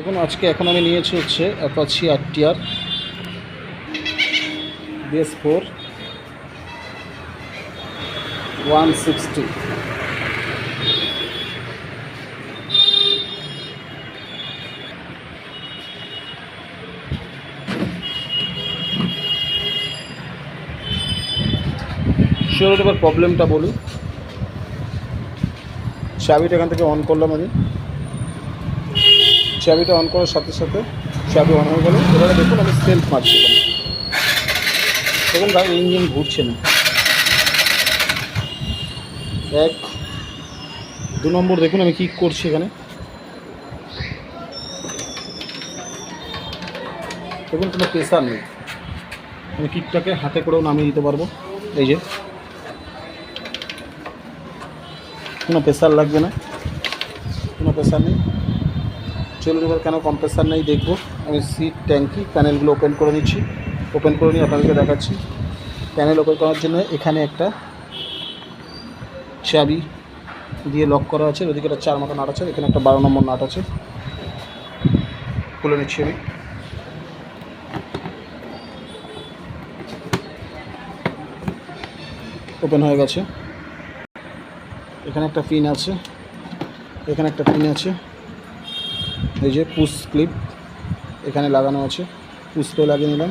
দেখুন, আজকে এখন আমি নিয়েছি হচ্ছে Apache RTR BS four one sixty. Sure এবার প্রবলেমটা বলি চাবিটা এখান থেকে অন করলাম আমি। চাবিটা অন করার সাথে সাথে চাবি অন হয়ে গেল। এবারে দেখুন আমি সেলফ মারছিলাম দেখুন গাড়ির ইঞ্জিন ঘুরছে না। এক, দু নম্বর দেখুন আমি কী করছি এখানে। দেখুন, কোনো প্রেশার নেই। আমি কিকটাকে হাতে করেও নামিয়ে দিতে পারব। এই যে। কোনো প্রেশার লাগবে না। কোনো প্রেশার নেই। চলুন এবার কেন কম্প্রেসার নেই দেখব। আমি সিট ট্যাঙ্কি প্যানেলগুলো ওপেন করে নিচ্ছি। ওপেন করে নিয়ে আপনাদেরকে দেখাচ্ছি। প্যানেল ওপেন করার জন্য এখানে একটা চাবি দিয়ে লক করা আছে। ওদিকে একটা চার মতো নাট আছে। এখানে একটা বারো নম্বর নাট আছে। খুলে নিচ্ছি আমি। ওপেন হয়ে গেছে। এখানে একটা পিন আছে। এখানে একটা পিন আছে। এই যে পুশ ক্লিপ এখানে লাগানো আছে। পুষতে লাগিয়ে নিলাম।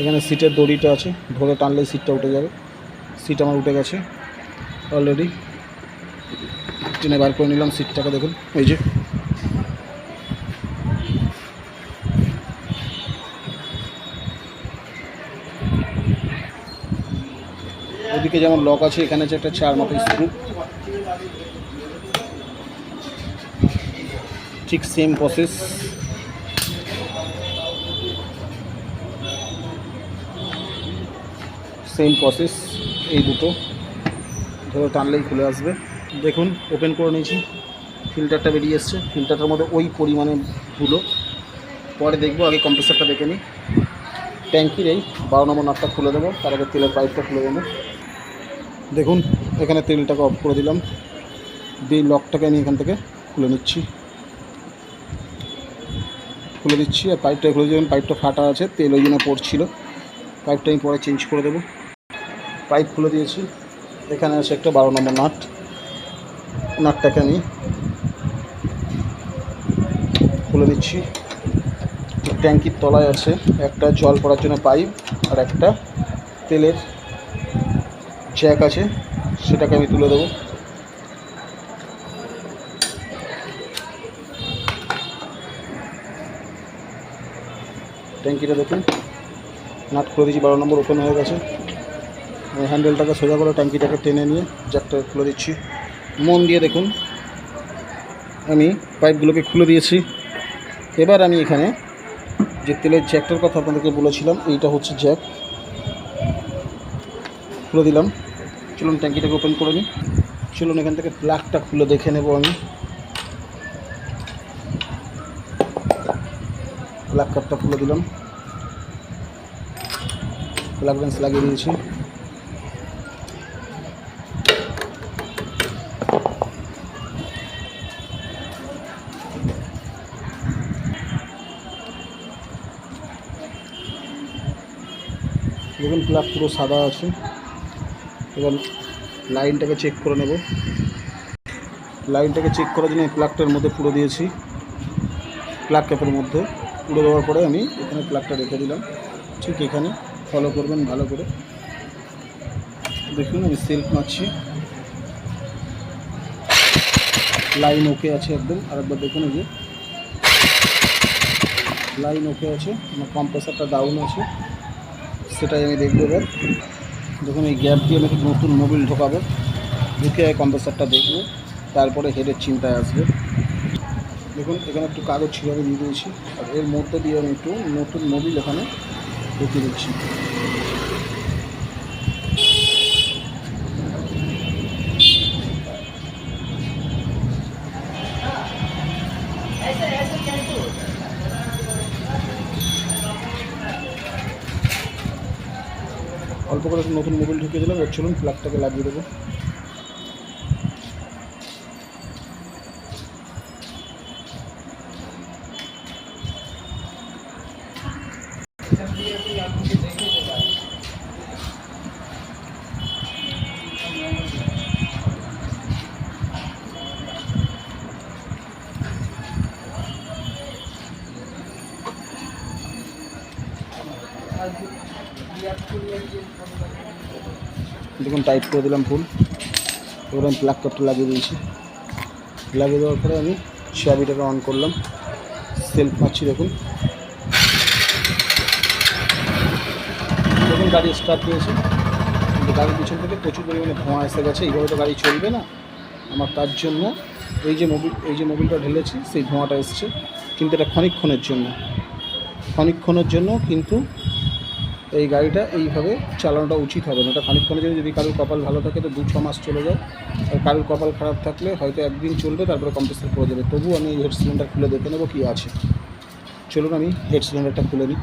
এখানে সিটের দড়িটা আছে। ধরে টানলেই সিটটা উঠে যাবে। সিট আমার উঠে গেছে অলরেডি টেনে বার করে নিলাম সিটটাকে দেখুন। এই যে। ওদিকে যেমন লক আছে, এখানে আছে একটা চার মতো স্ক্রু ঠিক সেম প্রসেস সেম প্রসেস এই দুটো। ধরো টানলেই খুলে আসবে। দেখুন ওপেন করে নিয়েছি। ফিল্টারটা বেরিয়ে এসছে। ফিল্টারটার মধ্যে ওই পরিমাণে ধুলো। পরে দেখব, আগে কম্প্রেসারটা দেখে নিই। ট্যাঙ্কির এই বারো নম্বর নাটটা খুলে দেবো। তার আগে তেলের পাইপটা খুলে দেবো। দেখুন, এখানে তেলটাকে অফ করে দিলাম। দিয়ে লকটাকে আমি এখান থেকে খুলে নিচ্ছি। খুলে দিচ্ছি আর পাইপটা খুলে যখন পাইপটা ফাটা আছে, তেল ওই জন্য পড়ছিল। পাইপটা আমি পরে চেঞ্জ করে দেবো। পাইপ খুলে দিয়েছি। এখানে আছে একটা বারো নম্বর নাট। নাটটাকে আমি খুলে দিচ্ছি। ট্যাঙ্কির তলায় আছে একটা জল পড়ার জন্য পাইপ আর একটা তেলের জ্যাক আছে, সেটাকে আমি তুলে দেবো। ট্যাঙ্কিটা দেখুন। নাট করে দিয়েছি বারো নম্বর ওপেন হয়ে গেছে। হ্যান্ডেলটাকে সোজা করে ট্যাঙ্কিটাকে টেনে নিয়ে জ্যাকটা খুলে দিচ্ছি। মন দিয়ে দেখুন। আমি পাইপগুলোকে খুলে দিয়েছি। এবার আমি এখানে যে তেলের জ্যাকটার কথা আপনাদেরকে বলেছিলাম, এইটা হচ্ছে জ্যাক। খুলে দিলাম। চলুন ট্যাঙ্কিটাকে ওপেন করে নিই। চলুন এখান থেকে প্লাগটা খুলে দেখে নেব আমি। প্লাগ কাপটা খুলে দিলাম। প্লাগ বেঞ্চ লাগিয়ে দিয়েছি। দেখুন প্লাগ পুরো সাদা আছে। এবার লাইনটাকে চেক করে নেব। লাইনটাকে চেক করার জন্য প্লাগটার মধ্যে পুরো দিয়েছি। প্লাগ ক্যাপের মধ্যে। পুরো দেওয়ার পরে আমি এখানে প্লাগটা রেখে দিলাম। ঠিক এখানে। ফলো করবেন ভালো করে। দেখুন, আমি সেলফ মারছি। লাইন ওকে আছে একদম। আরেকবার দেখুন এই যে। লাইন ওকে আছে। আমার কম্প্রেসারটা ডাউন আছে। সেটাই আমি দেখব এবার। দেখুন, এই গ্যাপ দিয়ে আমি নতুন মোবিল ঢোকাবো। ঢুকে কম্প্রেসারটা দেখব। তারপরে হেডের চিন্তায় আসবে। দেখুন, এখানে একটু কাগজ ছিঁড়ে দিয়ে দিয়েছি। আর এর মধ্যে দিয়ে আমি একটু নতুন মোবিল এখানে ঢুকিয়ে দিচ্ছি। অল্প করে নতুন মোবিল ঢুকিয়ে দিলাম। এর চলুন প্লাগটাকে লাগিয়ে দেবো। টাইট করে দিলাম ফুল। এবার আমি প্লাগ কাপটা লাগিয়ে দিয়েছি। লাগিয়ে দেওয়ার পরে আমি চাবিটাকে অন করলাম। সেলফ পাচ্ছি দেখুন। দেখুন গাড়ি স্টার্ট কিন্তু গাড়ির পিছন থেকে প্রচুর পরিমাণে ধোঁয়া এসে গেছে। এইভাবে তো গাড়ি চলবে না। আমার তার জন্য এই যে মোবিল এই যে মোবিলটা ঢেলেছি, সেই ধোঁয়াটা এসছে। কিন্তু এটা ক্ষণিকক্ষণের জন্য। ক্ষণিকক্ষণের জন্য কিন্তু এই গাড়িটা এইভাবে চালানোটা উচিত হবে না। এটা খানিকক্ষণের জন্য যদি কারোর কপাল ভালো থাকে, তো দু ছ মাস চলে যায়। আর কারোর কপাল খারাপ থাকলে হয়তো একদিন চলবে, তারপরে কম্প্রেসার পড়ে যাবে। তবু আমি হেড সিলিন্ডার খুলে দেখে নেব কী আছে। চলুন আমি হেড সিলিন্ডারটা খুলে নিই।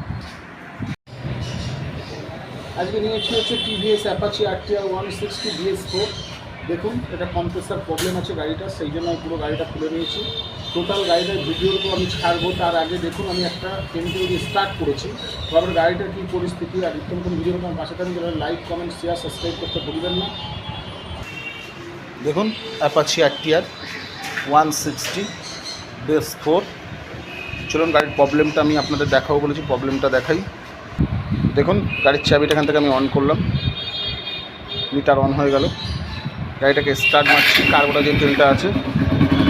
আজকে নিয়েছি হচ্ছে TVS Apache RTR one sixty BS four দেখুন, এটা কম্প্রেসার প্রবলেম আছে গাড়িটা সেই জন্য পুরো গাড়িটা খুলে নিয়েছি। টোটাল গাড়িটার ভিডিওর ভিডিওগুলো আমি ছাড়বো, তার আগে দেখুন, আমি একটা দিয়ে স্টার্ট করেছি। তারপরে গাড়িটার কী পরিস্থিতি, আর ইত্যাদি কোনো ভিডিও আমার পাশে থাকবেন যারা লাইক কমেন্ট শেয়ার সাবস্ক্রাইব করতে ভুলবেন না। দেখুন Apache RTR one sixty BS four চলুন, গাড়ির প্রবলেমটা আমি আপনাদের দেখাবো বলেছি প্রবলেমটা দেখাই। দেখুন, গাড়ির চাবিটা এখান থেকে আমি অন করলাম। মিটার অন হয়ে গেল। গাড়িটাকে স্টার্ট মারছি কার্বোটা যে তেলটা আছে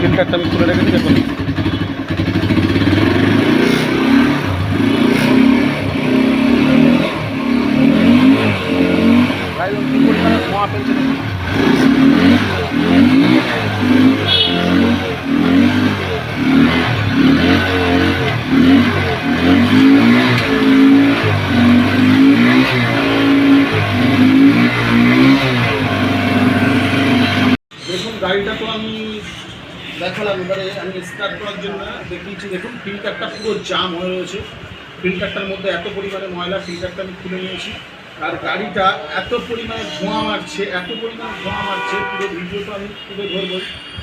ফিল্টারটা আমি খুলে রেখেছি দেখুন গাড়ি জাম হয়ে রয়েছে। ফিল্টারটার মধ্যে এত পরিমাণে ময়লা ফিল্টারটা আমি খুলে নিয়েছি। আর গাড়িটা এত পরিমাণে ধোঁয়া মারছে, এত পরিমাণে ধোঁয়া মারছে, পুরো ভিডিওটা আমি তুলে ধরবো।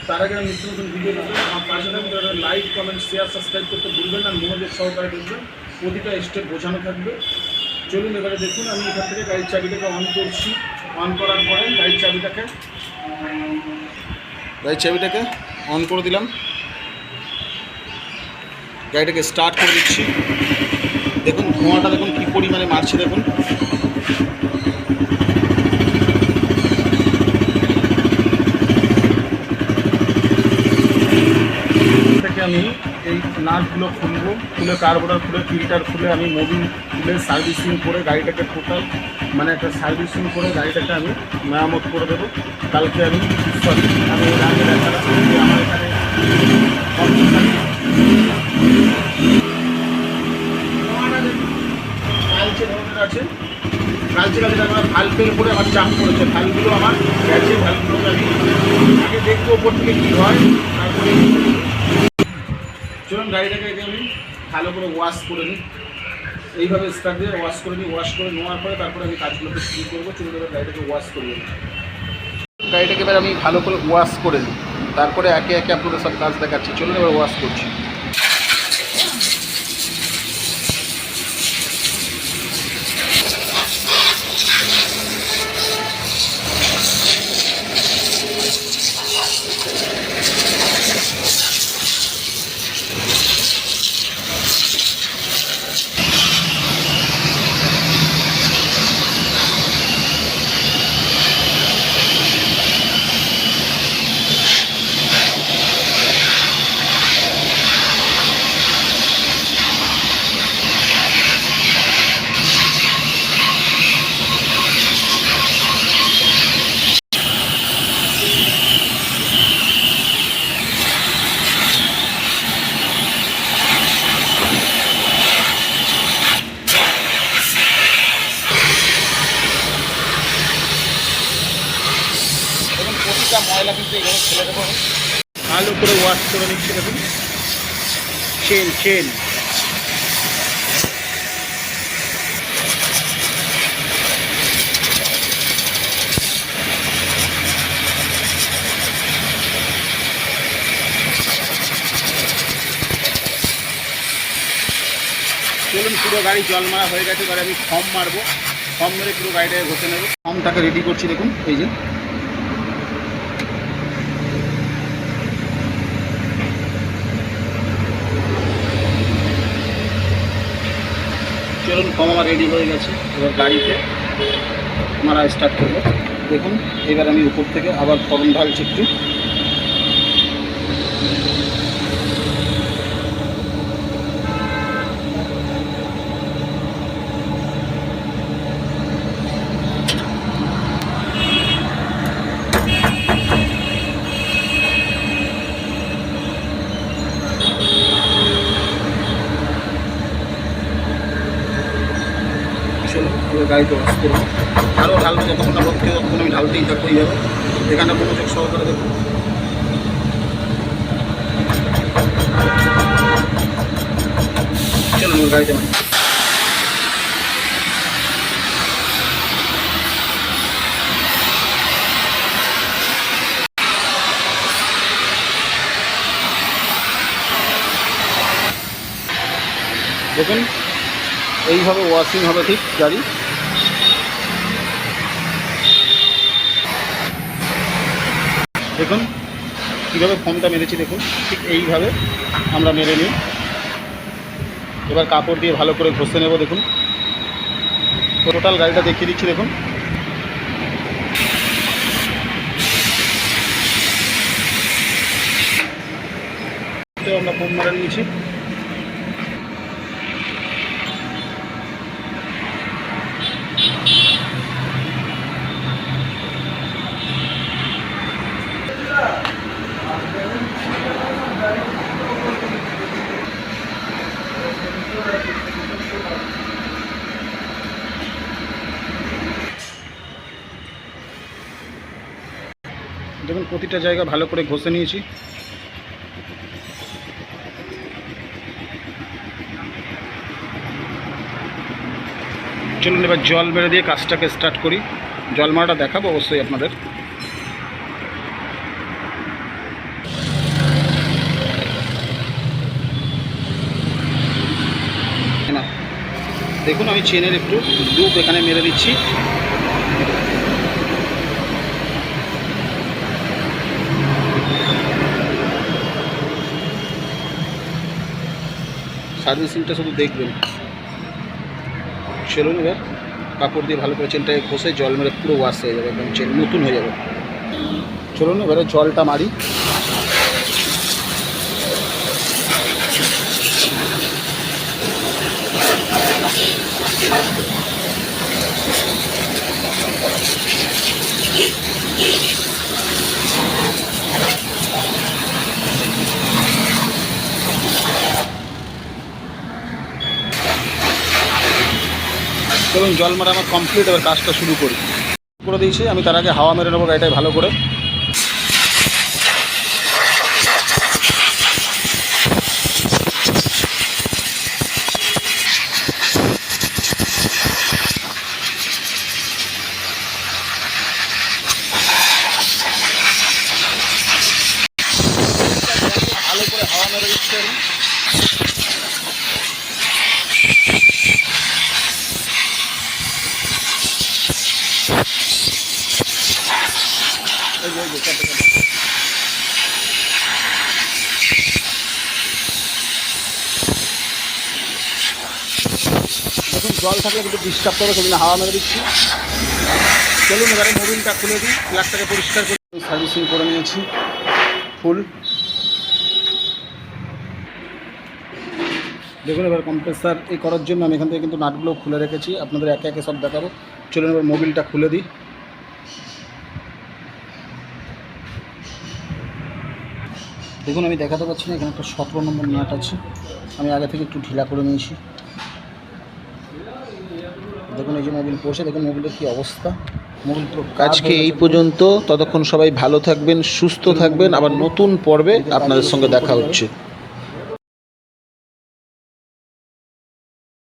তার আগে আমি নিত্য নতুন ভিডিও দেবো আমার পাশে থাকবে যারা লাইক কমেন্ট শেয়ার সাবস্ক্রাইব করতে ভুলবেন না মনোযোগ সহকারে দেখবেন। প্রতিটা স্টেপ বোঝানো থাকবে। চলুন এবারে দেখুন, আমি এখান থেকে গাড়ির চাবিটাকে অন করছি। অন করার পরে গাড়ির চাবিটাকে গাড়ির চাবিটাকে অন করে দিলাম। গাড়িটাকে স্টার্ট করে দিচ্ছি। দেখুন, ধোঁয়াটা দেখুন কী পরিমাণে মারছে, দেখুন। আমি এই নাটগুলো খুলবো, খুলে কার্বোটার খুলে ফিল্টার খুলে আমি মোবিল খুলে সার্ভিসিং করে গাড়িটাকে টোটাল মানে একটা সার্ভিসিং করে গাড়িটাকে আমি মেরামত করে দেবো। কালকে আমি আমি আমার এখানে ধরনের আছে। কালচে কালচে আমার ভাল্পের উপরে আমার চাপ পড়েছে ভালগুলো আমার গেছে ভালগুলোকে আমি আগে দেখব ওপর থেকে কী হয়, তারপরে চলুন গাড়িটাকে আমি ভালো করে ওয়াশ করে নিই। এইভাবে স্টার্ট দিয়ে ওয়াশ করে নিই ওয়াশ করে নেওয়ার পরে তারপরে আমি কাজগুলোকে শুরু করব। চলুন এবার গাড়িটাকে ওয়াশ করে নিই। গাড়িটাকে এবার আমি ভালো করে ওয়াশ করে নিই। তারপরে একে একে আপনাদের সব কাজ দেখাচ্ছি। চলুন এবার ওয়াশ করছি। করে ওয়াশ করে নিচ্ছি দেখুন। Chain chain. চলুন, পুরো গাড়ি জল মারা হয়ে গেছে আমি ফর্ম মারবো। ফর্ম মেরে পুরো গাড়িটাকে ঘষে নেব। ফর্মটাকে রেডি করছি, দেখুন, এই যে। চলুন কমলা রেডি হয়ে গেছে, এবার গাড়িতে আমরা স্টার্ট করব। দেখুন, এবার আমি উপর থেকে আবার ফর্ম ঢালছি একটু চলো এবার গাড়িতে বাস করব। আরও ঢালবো যতক্ষণ না আমি ঢালতেই থাকব এইভাবে। এখানে মনোযোগ সহকারে দেখুন চলুন গাড়িতে। দেখুন, এইভাবে ওয়াশিং হবে ঠিক গাড়ি। দেখুন, কীভাবে ফোনটা মেরেছি দেখুন, ঠিক এইভাবে আমরা মেরে নিই। এবার কাপড় দিয়ে ভালো করে ঘষে নেব, দেখুন। টোটাল গাড়িটা দেখিয়ে দিচ্ছি, দেখুন। আমরা ফোন মেরে নিয়েছি। দেখুন প্রতিটা জায়গা ভালো করে ঘষে নিয়েছি। চলুন এবার জল মেরে দিয়ে কাজটাকে স্টার্ট করি। জল মারাটা দেখাবো অবশ্যই আপনাদের। দেখুন, আমি চেনের একটু লুপ এখানে মেরে দিচ্ছি। সার্ভিসিংটা শুধু দেখবেন। চলুন এবার কাপড় দিয়ে ভালো করে চেনটাকে ঘষে জল মেরে পুরো ওয়াশ হয়ে যাবে, একদম চেন নতুন হয়ে যাবে। চলুন এবারে জলটা মারি। চলুন জল মারা আমার কমপ্লিট এবার কাজটা শুরু করি। করে দিয়েছি, আমি তার আগে হাওয়া মেরে নেব গাড়িটায় ভালো করে ভালো করে হাওয়া মেরে দিচ্ছি আমি এই যে, এই যে, চাপে, চাপে। দেখুন, জল থাকলে কিন্তু ডিস্টার্ব করবে সেদিন হাওয়া মেরে দিচ্ছি। চলুন, এবারে মোবিলটা খুলে দিই, প্লাগটাকে পরিষ্কার করে সার্ভিসিং করে নিয়েছি, ফুল। দেখুন, এবার কম্প্রেসার এই করার জন্য আমি এখান থেকে কিন্তু নাটগুলো খুলে রেখেছি। আপনাদের একে একে সব দেখাবো। চলুন, এবার মোবিলটা খুলে দিই। দেখুন আমি দেখাতে পাচ্ছি না এখানে একটা সতেরো নম্বর নাট আছে। আমি আগে থেকে একটু ঢিলা করে নিয়েছি। দেখুন এই যে মোবিল পড়ছে দেখুন মোবিলের কী অবস্থা। মোবিল আজকে এই পর্যন্ত ততক্ষণ সবাই ভালো থাকবেন সুস্থ থাকবেন। আবার নতুন পর্বে আপনাদের সঙ্গে দেখা হচ্ছে।